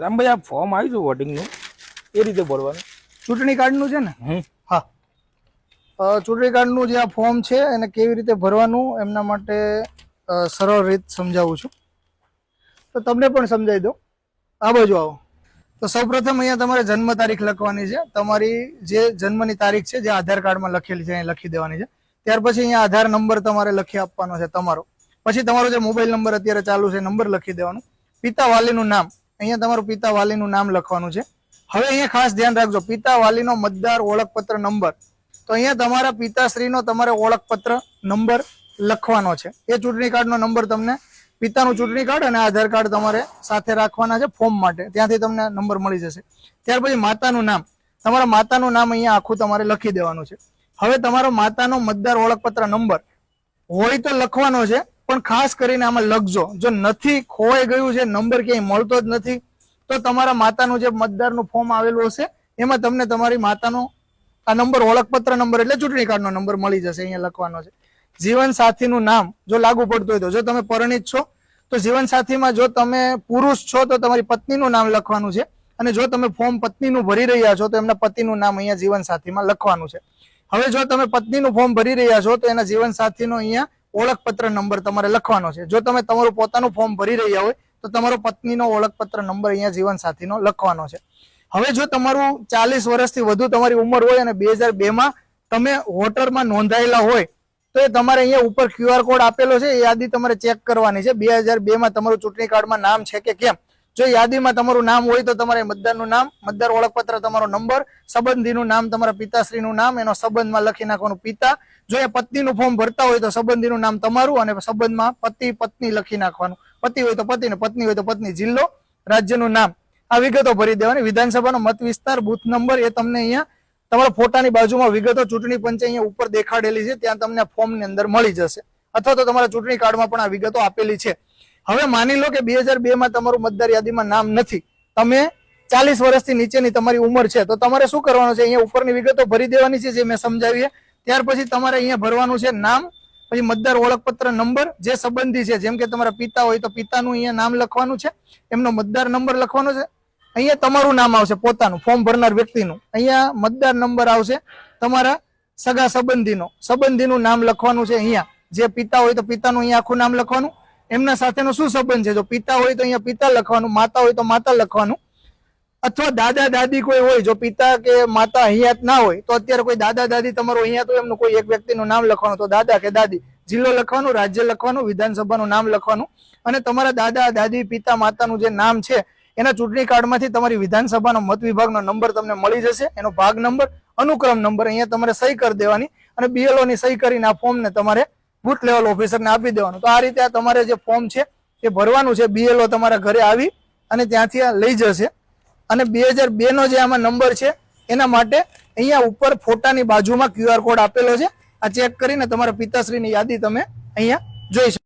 રામભાઈ આ ફોર્મ આવ્યું છે વોટિંગનું એ રીતે ભરવાનું. ચૂંટણી કાર્ડનું છે ને? હા. ચૂંટણી કાર્ડનું જે આ ફોર્મ છે એને કેવી રીતે ભરવાનું એમના માટે સરળ રીત સમજાવું છું. તો તમને પણ સમજાવી દઉં. આ બાજુ આવો. તો સૌપ્રથમ અહીંયા તમારે જન્મ તારીખ લખવાની છે. તમારી જે જન્મની તારીખ છે જે આધાર કાર્ડમાં લખેલી છે અહીંયા લખી દેવાની છે. ત્યાર પછી અહીંયા આધાર નંબર તમારે લખી આપવાનો છે તમારો. પછી તમારો જે મોબાઈલ નંબર અત્યારે ચાલુ છે નંબર લખી દેવાનું. પિતા વાલીનું નામ. અહીંયા તમારું પિતા વાલીનું નામ લખવાનું છે. હવે અહીંયા ખાસ ધ્યાન રાખજો પિતા વાલીનો મતદાર ઓળખપત્ર નંબર. તો અહીંયા તમારા પિતાશ્રીનો તમારે ઓળખપત્ર નંબર લખવાનો છે. એ ચૂંટણી કાર્ડનો નંબર તમને, પિતાનું ચૂંટણી કાર્ડ અને આધાર કાર્ડ તમારે સાથે રાખવાના છે ફોર્મ માટે. ત્યાંથી તમને નંબર મળી જશે. ત્યાર પછી માતાનું નામ. તમારા માતાનું નામ અહીંયા આખું તમારે લખી દેવાનું છે. હવે તમારો માતાનો મતદાર ઓળખપત્ર નંબર હોય તો લખવાનો છે. પણ ખાસ કરીને આમાં લખજો. જો નથી ખોવાઈ ગયું છે, નંબર ક્યાંય મળતો જ નથી, તો તમારા માતાનું જે મતદારનું ફોર્મ આવેલું હશે, એમાં તમને તમારી માતાનો આ નંબર, ઓળખપત્ર નંબર એટલે ચૂંટણી કાર્ડનો નંબર મળી જશે, અહીંયા લખવાનો છે. જીવન સાથીનું નામ જો લાગુ પડતું હોય તો, જો તમે પરિણિત છો, તો જીવન સાથીમાં જો તમે પુરુષ છો, તો તમારી પત્નીનું નામ લખવાનું છે. અને જો તમે ફોર્મ પત્નીનું ભરી રહ્યા છો, તો એમના પતિનું નામ અહીંયા જીવન સાથીમાં લખવાનું છે. હવે જો તમે પત્નીનું ફોર્મ ભરી રહ્યા છો, તો એના જીવન સાથીનો અહીંયા ઓળખપત્ર નંબર તમારે લખવાનો છે. જો તમે તમારું પોતાનું ફોર્મ ભરી રહ્યા હોય, તો તમારો પત્નીનો ઓળખપત્ર નંબર અહીંયા જીવનસાથીનો લખવાનો છે. હવે જો તમારું ચાલીસ વર્ષથી વધુ તમારી ઉંમર હોય અને બે હજાર બેમાં તમે વોટરમાં નોંધાયેલા હોય, તો એ તમારે અહીંયા ઉપર ક્યુઆર કોડ આપેલો છે. એ યાદી તમારે ચેક કરવાની છે. બે હજાર બેમાં તમારું ચૂંટણી કાર્ડમાં નામ છે કે કેમ? જો યાદીમાં તમારું નામ હોય તો તમારે મતદારનું નામ, મતદાર ઓળખપત્ર તમારો નંબર, સંબંધીનું નામ, તમારા પિતાશ્રીનું નામ, એનો સંબંધમાં લખી નાખવાનું પિતા. જો એ પત્નીનું ફોર્મ ભરતા હોય તો સંબંધીનું નામ તમારું અને સંબંધમાં પતિ, પત્ની લખી નાખવાનું. પતિ હોય તો પતિ ને પત્ની હોય તો પત્ની. જિલ્લો, રાજ્યનું નામ. આ વિગતો ભરી દેવાની. વિધાનસભાનો મત વિસ્તાર, બુથ નંબર એ તમને અહીંયા તમારા ફોટાની બાજુમાં વિગતો ચૂંટણી પંચે અહીંયા ઉપર દેખાડેલી છે. ત્યાં તમને ફોર્મની અંદર મળી જશે. અથવા તો તમારા ચૂંટણી કાર્ડમાં પણ આ વિગતો આપેલી છે. હવે માની લો કે બે હજાર બે માં તમારું મતદાર યાદીમાં નામ નથી. તમે ચાલીસ વર્ષથી નીચેની તમારી ઉંમર છે. તો તમારે શું કરવાનું છે? અહીંયા ઉપરની વિગતો ભરી દેવાની છે જે મેં સમજાવી ત્યાર પછી તમારે અહીંયા ભરવાનું છે નામ, પછી મતદાર ઓળખપત્ર નંબર, જે સંબંધી છે. જેમ કે તમારા પિતા હોય તો પિતાનું અહીંયા નામ લખવાનું છે. એમનો મતદાર નંબર લખવાનો છે. અહીંયા તમારું નામ આવશે, પોતાનું, ફોર્મ ભરનાર વ્યક્તિનું. અહીંયા મતદાર નંબર આવશે તમારા સગા સંબંધીનો. સંબંધીનું નામ લખવાનું છે અહીંયા. જે પિતા હોય તો પિતાનું અહીંયા આખું નામ લખવાનું. એમના સાથેનો શું સંબંધ છે? જો પિતા હોય તો અહીંયા પિતા લખવાનું, માતા હોય તો માતા લખવાનું. અથવા દાદા, દાદી કોઈ હોય જો પિતા કે માતા અહીંયા ના હોય, તો અત્યારે કોઈ દાદા, દાદી તમારું અહીંયા તો એમનું કોઈ એક વ્યક્તિનું નામ લખવાનું, તો દાદા કે દાદી. જિલ્લો લખવાનું, રાજ્ય લખવાનું, વિધાનસભાનું નામ લખવાનું. અને તમારા દાદા, દાદી, પિતા, માતાનું જે નામ છે, એના ચૂંટણી કાર્ડમાંથી તમારી વિધાનસભાનો મત વિભાગનો નંબર તમને મળી જશે. એનો ભાગ નંબર, અનુક્રમ નંબર અહીંયા તમારે સહી કરી દેવાની. અને બીએલઓની સહી કરીને આ ફોર્મને તમારે બુથ લેવલ ઓફિસરને આપી દેવાનું. તો આ રીતે તમારે જે ફોર્મ છે, એ ભરવાનું છે. બીએલઓ તમારા ઘરે આવી અને ત્યાંથી આ લઈ જશે. અને બે હજાર બે નો જે આમાં નંબર છે, એના માટે અહીંયા ઉપર ફોટાની બાજુમાં ક્યુઆર કોડ આપેલો છે. આ ચેક કરીને તમારા પિતાશ્રીની યાદી તમે અહીંયા જોઈ શકો.